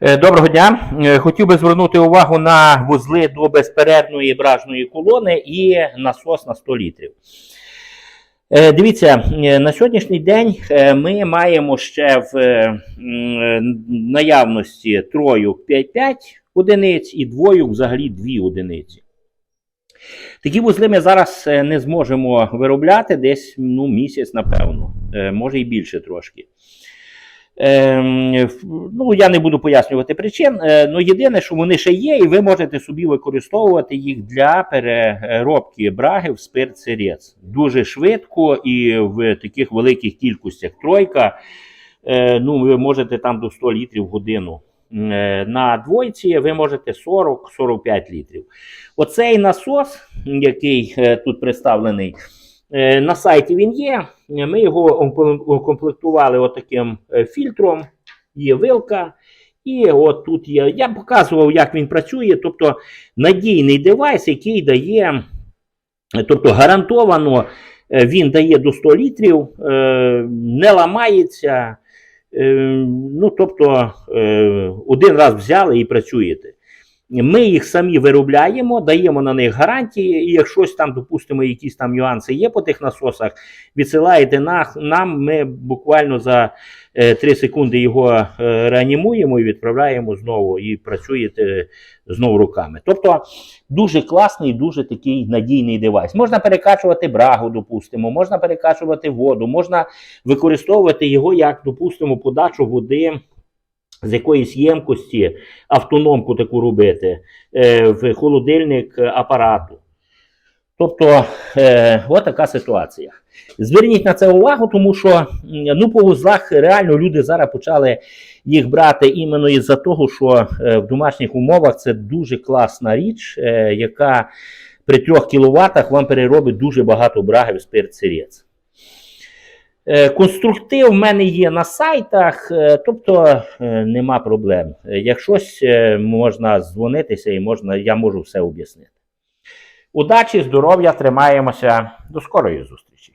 Е, Доброго дня. Е, Хотів би звернути увагу на вузли до безперервної бражної колони і насос на 100 літрів. Е, Дивіться, на сьогоднішній день ми маємо ще в наявності трою 5-5 одиниць і двою взагалі 2 одиниці. Такі вузли ми зараз не зможемо виробляти десь ну, місяць, напевно, може і більше трошки. Ем, ну, я не буду пояснювати причин. Е, ну, єдине, що вони ще є, і ви можете собі використовувати їх для переробки браги в спирт сирець. Дуже швидко і в таких великих кількостях. Тройка. Е, ну, ви можете там до 100 літрів в годину. Е, На двойці ви можете 40-45 літрів. Оцей насос, який тут представлений, На сайті він є. Ми його уком- укомплектували отаким е, фільтром, є вилка. І от тут є. Я показував, як він працює. Тобто надійний девайс, який дає, е, тобто гарантовано е, він дає до 100 літрів, е, не ламається. Е, Ну, тобто, е, один раз взяли і працюєте. Ми їх самі виробляємо, даємо на них гарантії, і якщо там, допустимо, якісь там нюанси є по тих насосах, відсилаєте на, нам, ми буквально за е, 3 секунди його е, реанімуємо і відправляємо знову, і працюєте знову руками. Тобто дуже класний, дуже такий надійний девайс. Можна перекачувати брагу, допустимо, можна перекачувати воду, можна використовувати його як, допустимо, подачу води з якоїсь ємкості автономку таку робити е, в холодильник апарату. Тобто, е, от ситуація. Зверніть на це увагу, тому що ну, по вузлах реально люди зараз почали їх брати іменно із-за того, що е, в домашніх умовах це дуже класна річ, е, яка при 3 кВт вам переробить дуже багато браги в спирт сирець. Е, Конструктив в мене є на сайтах, е, тобто е, нема проблем. Е, Якщось е, можна дзвонитися і можна, я можу все об'яснити. Удачі, здоров'я, тримаємося. До скорої зустрічі!